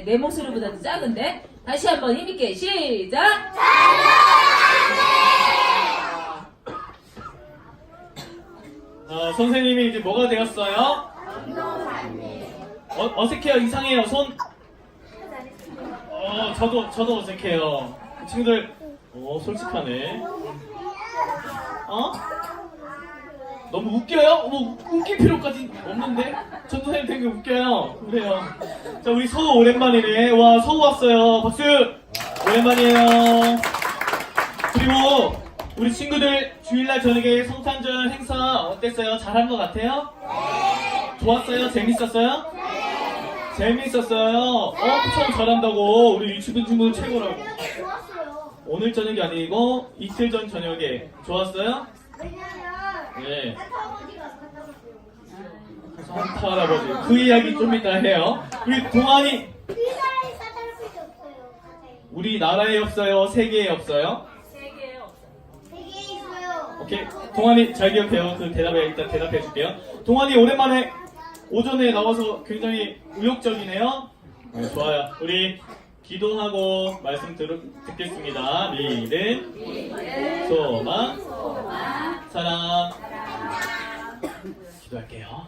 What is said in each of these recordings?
네, 내 목소리보다도 작은데 다시 한번 힘있게 시작 어, 선생님이 이제 뭐가 되었어요? 어, 어색해요, 이상해요, 손. 어, 저도, 저도 어색해요. 친구들, 어, 솔직하네. 어? 너무 웃겨요? 뭐, 웃길 필요까지 없는데? 전 선생님 되게 웃겨요. 그래요. 자, 우리 서우 오랜만이네. 와, 서우 왔어요. 박수! 오랜만이에요. 그리고, 우리 친구들 주일날 저녁에 성탄절 행사 어땠어요? 잘한 것 같아요? 네. 좋았어요? 재밌었어요? 네. 재밌었어요. 엄청 잘한다고. 우리 유치분 친구들 최고라고. 좋았어요. 오늘 저녁이 아니고 이틀 전 저녁에 좋았어요? 왜냐면 네. 왔어요. 산타 할아버지. 그 이야기 좀 이따 해요. 우리 동안이 우리나라에 없어요. 우리 나라에 없어요? 세계에 없어요? 세계에 있어요. 오케이. 동안이 잘 기억해요. 그 대답에 일단 대답해 줄게요. 동안이 오랜만에 오전에 나와서 굉장히 의욕적이네요. 네, 좋아요. 우리 기도하고 말씀 들, 듣겠습니다. 믿음, 소망, 사랑. 기도할게요.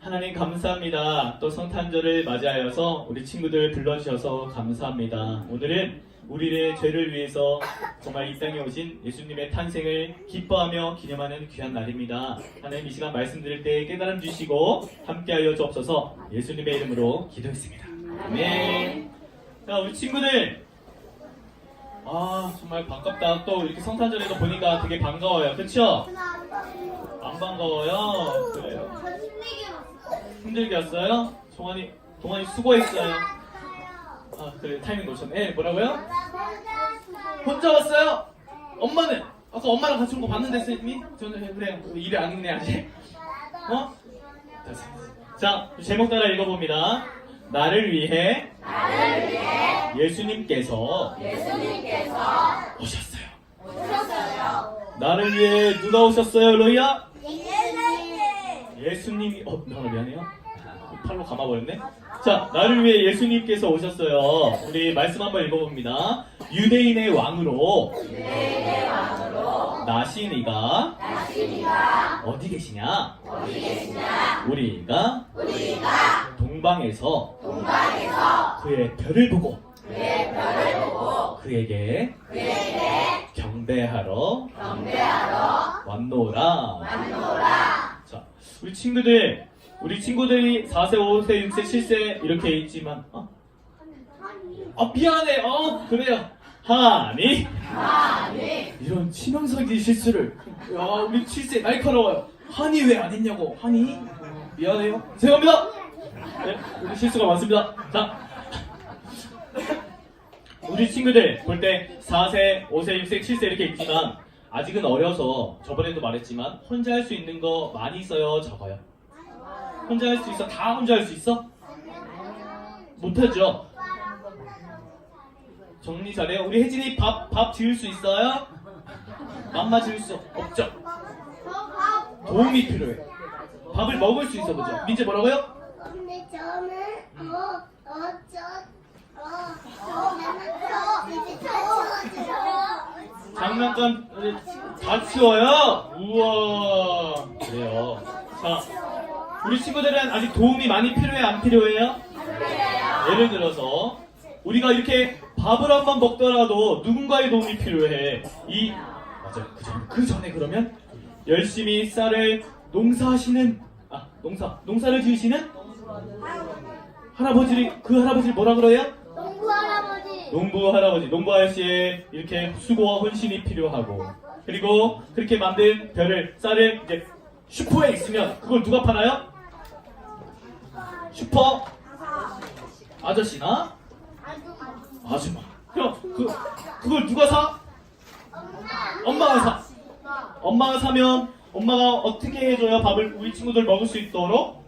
하나님 감사합니다. 또 성탄절을 맞이하여서 우리 친구들 불러주셔서 감사합니다. 오늘은 우리의 죄를 위해서 정말 이 땅에 오신 예수님의 탄생을 기뻐하며 기념하는 귀한 날입니다. 하나님 이 시간 말씀드릴 때 깨달음 주시고 함께하여 주옵소서 예수님의 이름으로 기도했습니다. 아멘. 자 우리 친구들 아 정말 반갑다. 또 이렇게 성탄절에도 보니까 되게 반가워요. 그쵸? 안 반가워요. 그래요. 힘들게 왔어요? 동환이 동환이 수고했어요. 아 그래 타이밍 놓쳤네. 예, 뭐라고요? 혼자 왔어요? 엄마는 아까 엄마랑 같이 온 거 봤는데 선생님이 저는 그래요. 일이 안 있네 아직. 어? 자 제목 따라 읽어봅니다. 나를 위해 예수님께서 오셨어요. 나를 위해 누가 오셨어요, 로이야? 예수님이 어 나가 미안해요. 팔로 감아버렸네. 자 나를 위해 예수님께서 오셨어요. 우리 말씀 한번 읽어봅니다. 유대인의 왕으로 나시니가 어디 계시냐? 우리가 동방에서 그의 별을 보고 그에게 경배하러 왔노라. 자, 우리 친구들, 우리 친구들이 4세, 5세, 6세, 7세 이렇게 있지만, 어? 아 미안해, 어 그래요. 하니? 이런 치명적인 실수를, 야 우리 7세 날카로워요. 하니 왜 안 했냐고, 하니? 미안해요. 죄송합니다. 네, 우리 실수가 많습니다. 자, 우리 친구들 볼 때 4세, 5세, 6세, 7세 이렇게 있지만 아직은 어려서 저번에도 말했지만 혼자 할 수 있는 거 많이 있어요, 적어요. 혼자 할 수 있어? 다 혼자 할 수 있어? 못하죠? 정리 잘해요. 우리 혜진이 밥, 밥 지을 수 있어요? 맘마 지을 수 없죠? 도움이 필요해. 밥을 먹을 수 있어, 그죠? 민재 뭐라고요? 근데 저는 어, 어저어저 이제 다 치워줘요. 장난감 다 치워요? 우와 그래요 자 우리 친구들은 아직 도움이 많이 필요해 안 필요해요? 예를 들어서 우리가 이렇게 밥을 한 번 먹더라도 누군가의 도움이 필요해 이 맞아요 그, 전, 그 전에 그러면 열심히 쌀을 농사하시는 아 농사 농사를 지으시는 할아버지 그 할아버지 뭐라 그래요? 농부 할아버지. 농부 할아버지, 농부 아저씨의 이렇게 수고와 헌신이 필요하고 그리고 그렇게 만든 별을 쌀을 이제 슈퍼에 있으면 그걸 누가 파나요? 슈퍼 아저씨나 아줌마. 그럼 그 그걸 누가 사? 엄마가 사. 엄마가 사면 엄마가 어떻게 해줘야 밥을 우리 친구들 먹을 수 있도록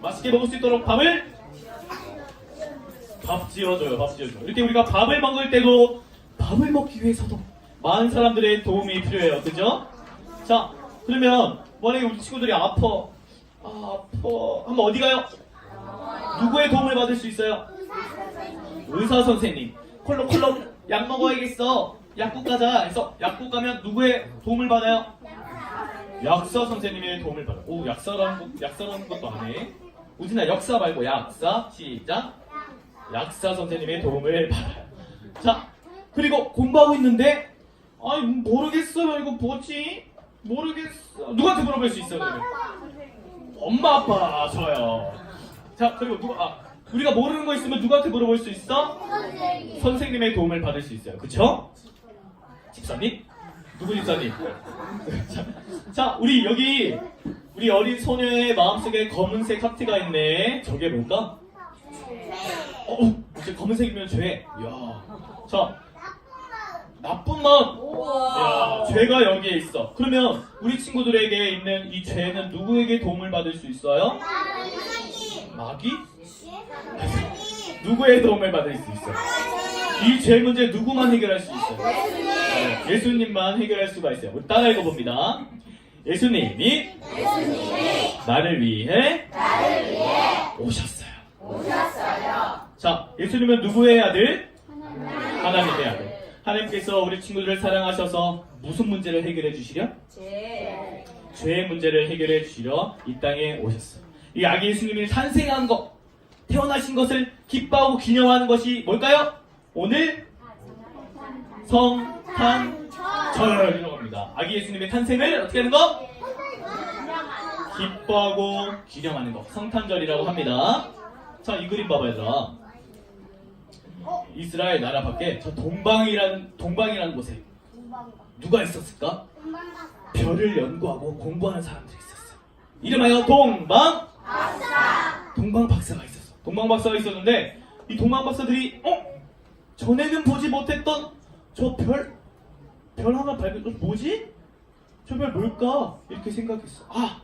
맛있게 먹을 수 있도록 밥을 밥 지어줘요, 밥 지어줘. 이렇게 우리가 밥을 먹을 때도 밥을 먹기 위해서도 많은 사람들의 도움이 필요해요, 그죠? 자, 그러면 만약에 우리 친구들이 아파, 아, 아파, 한번 어디 가요? 누구의 도움을 받을 수 있어요? 의사 선생님. 콜록콜록 약 먹어야겠어. 약국 가자. 해서 약국 가면 누구의 도움을 받아요? 약사 선생님의 도움을 받아. 오, 약사라는 것, 약사라는 것도 안 해. 우진아, 역사 말고 약사. 시작. 약사 선생님의 도움을 받아요. 자, 그리고 공부하고 있는데, 아이, 모르겠어요. 이거 뭐지? 모르겠어. 누구한테 물어볼 수 있어요, 그러면? 엄마, 아빠, 저요. 자, 그리고 누가, 아, 우리가 모르는 거 있으면 누구한테 물어볼 수 있어? 선생님. 선생님의 도움을 받을 수 있어요. 그쵸? 집사님? 누구 집사님? 자, 자, 우리 여기 우리 어린 소녀의 마음속에 검은색 하트가 있네. 저게 뭘까? 어, 어, 이제 검은색이면 죄. 이야. 자, 나쁜 마음. 야, 죄가 여기에 있어. 그러면 우리 친구들에게 있는 이 죄는 누구에게 도움을 받을 수 있어요? 마귀? 누구의 도움을 받을 수 있어요? 이 죄 문제 누구만 해결할 수 있어요? 네, 예수님만 해결할 수가 있어요. 우리 따라 읽어봅니다. 예수님이 나를 위해 오셨어요. 자, 예수님은 누구의 아들? 하나님의 아들. 하나님께서 우리 친구들을 사랑하셔서 무슨 문제를 해결해 주시려? 제. 죄의 문제를 해결해 주시려 이 땅에 오셨어요. 이 아기 예수님이 탄생한 것, 태어나신 것을 기뻐하고 기념하는 것이 뭘까요? 오늘 성탄 절 이라고 합니다. 아기 예수님의 탄생을 어떻게 하는 거? 기뻐하고 기념하는 것. 성탄절이라고 합니다. 자, 이 그림 봐봐, 얘들아. 이스라엘 나라 밖에 저 동방이라는, 동방이라는 곳에 누가 있었을까? 별을 연구하고 공부하는 사람들이 있었어요. 이름하여 동방 동방 박사가 있었어. 동방 박사가 있었는데 이 동방 박사들이 어 전에는 보지 못했던 저 별 별 하나 발견. 어, 뭐지? 저 별 뭘까? 이렇게 생각했어. 아,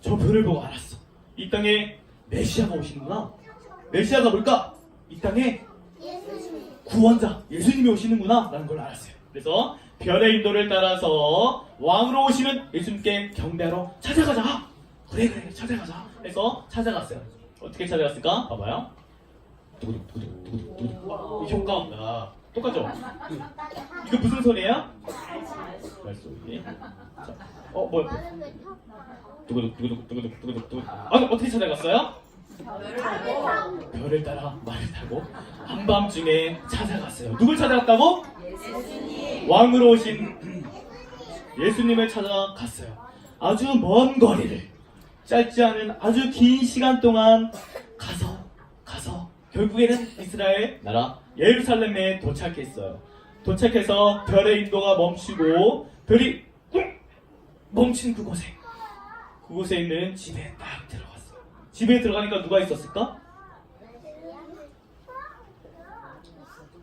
저 별을 보고 알았어. 이 땅에 메시아가 오시는구나. 메시아가 뭘까? 이 땅에 구원자 예수님이 오시는구나 라는 걸 알았어요. 그래서 별의 인도를 따라서 왕으로 오시는 예수님께 경배하러 찾아가자. 그래 그래 찾아가자. 해서 찾아갔어요. 어떻게 찾아갔을까? 봐봐요. 두구두구두구두구두구. 효과 없다. 똑같죠? 이거 무슨 소리예요? 말소리. 자, 어 뭐야? 두구두구두구두구두구두구. 아 어떻게 찾아갔어요? 별을 따라 말을 타고 한밤중에 찾아갔어요. 누굴 찾아갔다고? 왕으로 오신 예수님을 찾아갔어요. 아주 먼 거리를 짧지 않은 아주 긴 시간 동안 가서 결국에는 이스라엘 나라 예루살렘에 도착했어요. 도착해서 별의 인도가 멈추고 별이 뚱 멈춘 그곳에 그곳에 있는 집에 딱 들어갔어요. 집에 들어가니까 누가 있었을까?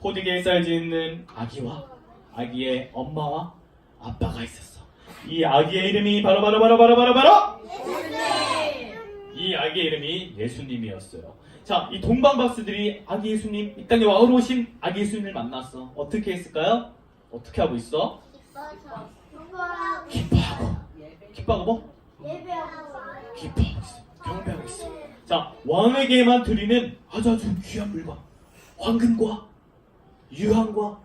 호디게에 쌓여져 있는 아기와 아기의 엄마와 아빠가 있었어. 이 아기의 이름이 바로 바로 바로 바로 바로 바로 이 아기의 이름이 예수님이었어요. 자, 이 동방 박사들이 아기 예수님 이 땅에 왕으로 오신 아기 예수님을 만났어. 어떻게 했을까요? 어떻게 하고 있어? 기뻐하고 기뻐하고 뭐? 기뻐하고 있어. 경배하고 있어. 자, 왕에게만 드리는 아주 아주 귀한 물건, 황금과 유황과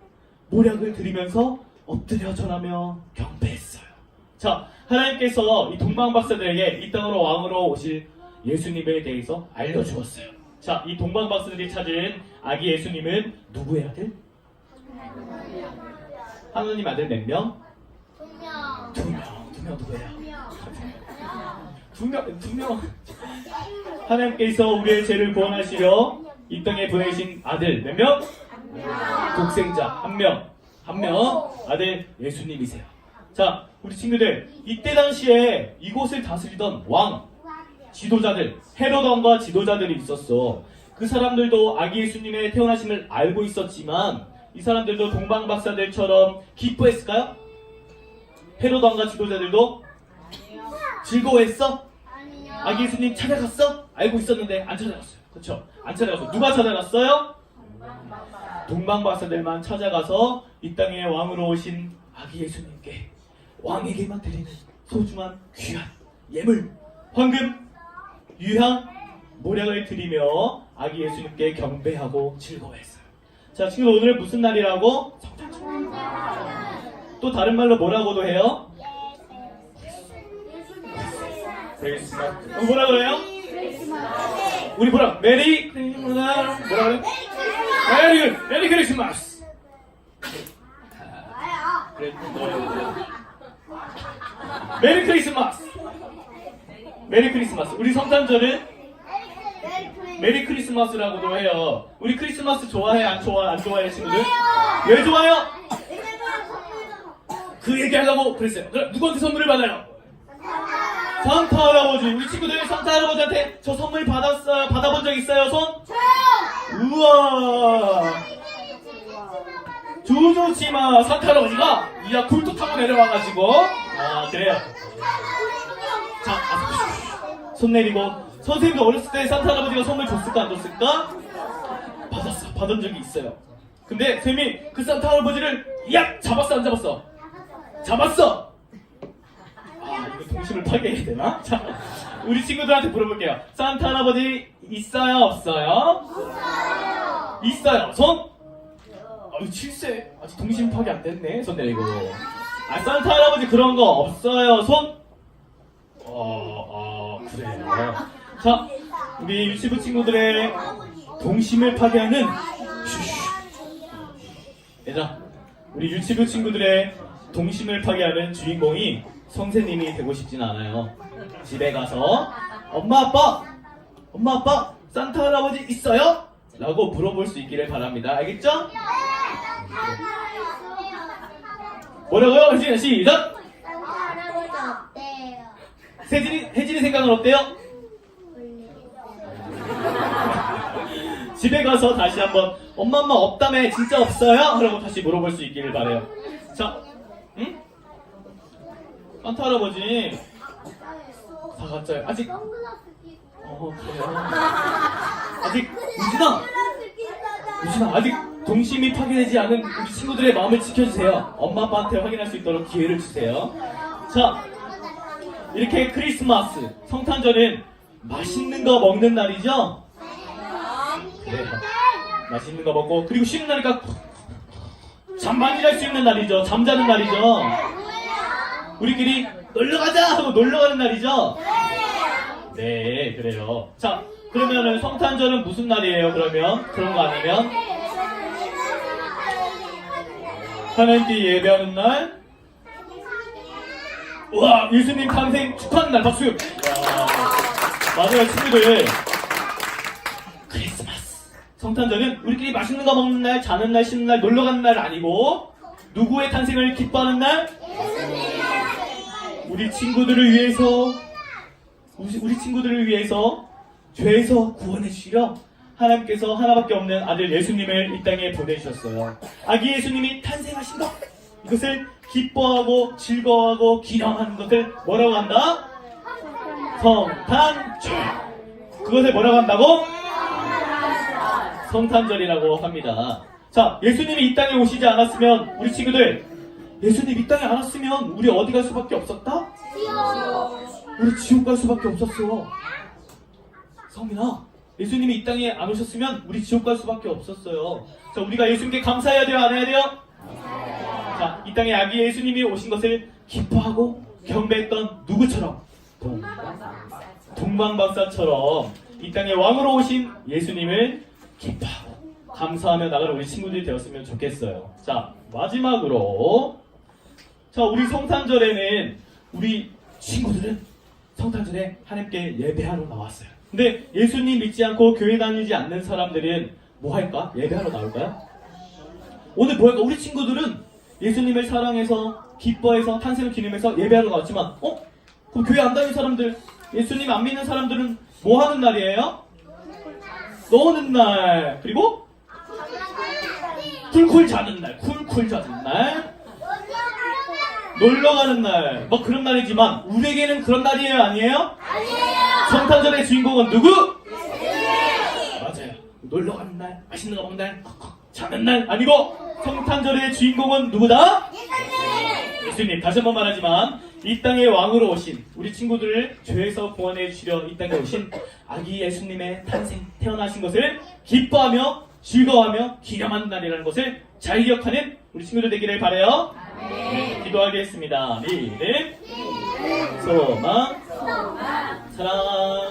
모략을 드리면서 엎드려 절하며 경배했어요. 자, 하나님께서 이 동방 박사들에게 이 땅으로 왕으로 오실 예수님에 대해서 알려주었어요. 자, 이 동방 박사들이 찾은 아기 예수님은 누구의 아들? 하나님 아들 몇 명? 두 명. 두 명 누구예요? 두 명, 두 명. 하나님께서 우리의 죄를 구원하시려 이 땅에 보내신 아들 몇 명? 독생자 한 명. 한 명. 아들 예수님이세요. 자, 우리 친구들. 이때 당시에 이곳을 다스리던 왕, 지도자들, 헤롯 왕과 지도자들이 있었어. 그 사람들도 아기 예수님의 태어나심을 알고 있었지만 이 사람들도 동방 박사들처럼 기뻐했을까요? 헤롯 왕과 지도자들도 즐거워했어? 아기 예수님 찾아갔어? 알고 있었는데 안 찾아갔어요. 그렇죠? 안 찾아갔어. 누가 찾아갔어요? 동방 박사들만 찾아가서 이 땅에 왕으로 오신 아기 예수님께 왕에게만 드리는 소중한 귀한 예물, 황금, 유향, 모략을 드리며 아기 예수님께 경배하고 즐거워했어요. 자, 친구 오늘 무슨 날이라고? 성탄절. 또 다른 말로 뭐라고도 해요? 크리스마스. 어, 뭐라 그래요? 우리 뭐라? 메리 크리스마스. 뭐라 그래? 메리 메리 크리스마스. 메리 크리스마스. 메리 크리스마스. 우리 성탄절은 메리 크리스마스라고도 해요. 우리 크리스마스 좋아해? 안 좋아? 안 좋아해, 친구들? 왜 좋아요? 그 얘기 하려고 그랬어요. 그럼 누구한테 선물을 받아요? 산타 할아버지. 우리 친구들 산타 할아버지한테 저 선물 받았어요? 받아본 적 있어요? 손? 우와. 조조치마 산타 할아버지가 이야 굴뚝 타고 내려와가지고 아 그래요. 자, 아, 손 내리고 선생님도 어렸을 때 산타 할아버지가 선물 줬을까 안 줬을까? 받았어. 받은 적이 있어요. 근데 쌤이 그 산타 할아버지를 야 잡았어 안 잡았어? 잡았어. 아 이거 동심을 파괴해야 되나? 자, 우리 친구들한테 물어볼게요. 산타 할아버지 있어요 없어요? 있어요. 손? 아유 7세 아직 동심 파괴 안 됐네. 손 내리고. 아 산타 할아버지 그런 거 없어요. 손? 어, 어, 그래요. 자, 우리 유치부 친구들의 동심을 파괴하는. 얘들아, 우리 유치부 친구들의 동심을 파괴하는 주인공이 선생님이 되고 싶진 않아요. 집에 가서 엄마 아빠, 엄마 아빠, 산타 할아버지 있어요? 라고 물어볼 수 있기를 바랍니다. 알겠죠? 뭐라고요? 혜진아 시작! 세진이, 혜진이 생각은 어때요? 집에 가서 다시 한번 엄마 엄마 없다며 진짜 없어요? 라고 다시 물어볼 수 있기를 바래요. 자, 응? 산타 할아버지 다 가짜요. 아직 어 그래요. 아직 우진아, 우진아 아직 동심이 파괴되지 않은 우리 친구들의 마음을 지켜주세요. 엄마 아빠한테 확인할 수 있도록 기회를 주세요. 자, 이렇게 크리스마스 성탄절은 맛있는 거 먹는 날이죠. 그래요. 맛있는 거 먹고 그리고 쉬는 날이니까 잠 많이 잘수 있는 날이죠. 잠자는 날이죠. 우리끼리 놀러 가자 하고 놀러 가는 날이죠. 네, 그래요. 자, 그러면은 성탄절은 무슨 날이에요? 그러면 그런 거 아니면 하나님께 예배하는 날. 우와, 예수님 탄생 축하하는 날 박수. 와, 맞아요, 친구들. 크리스마스. 성탄절은 우리끼리 맛있는 거 먹는 날, 자는 날, 쉬는 날, 놀러 가는 날 아니고 누구의 탄생을 기뻐하는 날? 우리 친구들을 위해서 우리, 우리 친구들을 위해서 죄에서 구원해 주시려 하나님께서 하나밖에 없는 아들 예수님을 이 땅에 보내주셨어요. 아기 예수님이 탄생하신 것 이것을 기뻐하고 즐거워하고 기념하는 것을 뭐라고 한다? 성탄절. 그것을 뭐라고 한다고? 성탄절이라고 합니다. 자, 예수님이 이 땅에 오시지 않았으면 우리 친구들 예수님 이 땅에 안 왔으면 우리 어디 갈 수밖에 없었다? 우리 지옥 갈 수밖에 없었어. 성민아, 예수님이 이 땅에 안 오셨으면 우리 지옥 갈 수밖에 없었어요. 자, 우리가 예수님께 감사해야 돼요, 안 해야 돼요? 자, 이 땅에 아기 예수님이 오신 것을 기뻐하고 경배했던 누구처럼? 동, 동방박사처럼 이 땅에 왕으로 오신 예수님을 기뻐하고 감사하며 나가는 우리 친구들이 되었으면 좋겠어요. 자, 마지막으로 자, 우리 성탄절에는 우리 친구들은 성탄절에 하나님께 예배하러 나왔어요. 근데 예수님 믿지 않고 교회 다니지 않는 사람들은 뭐 할까? 예배하러 나올까요? 오늘 뭐 할까? 우리 친구들은 예수님을 사랑해서 기뻐해서 탄생을 기념해서 예배하러 나왔지만 어? 그럼 교회 안 다니는 사람들 예수님 안 믿는 사람들은 뭐 하는 날이에요? 노는 날 그리고 쿨쿨 자는 날 쿨쿨 자는 날 놀러 가는 날, 뭐 그런 날이지만 우리에게는 그런 날이에요, 아니에요? 아니에요. 성탄절의 주인공은 누구? 맞아요. 놀러 가는 날, 맛있는 거 먹는 날, 자는 날 아니고 성탄절의 주인공은 누구다? 예수님 다시 한 번 말하지만 이 땅의 왕으로 오신 우리 친구들을 죄에서 구원해 주시려 이 땅에 오신 아기 예수님의 탄생 태어나신 것을 기뻐하며 즐거워하며 기념하는 날이라는 것을 잘 기억하는 우리 친구들 되기를 바래요. 네, 기도하겠습니다. 믿음, 소망, 사랑.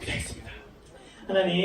그렇습니다. 하나님.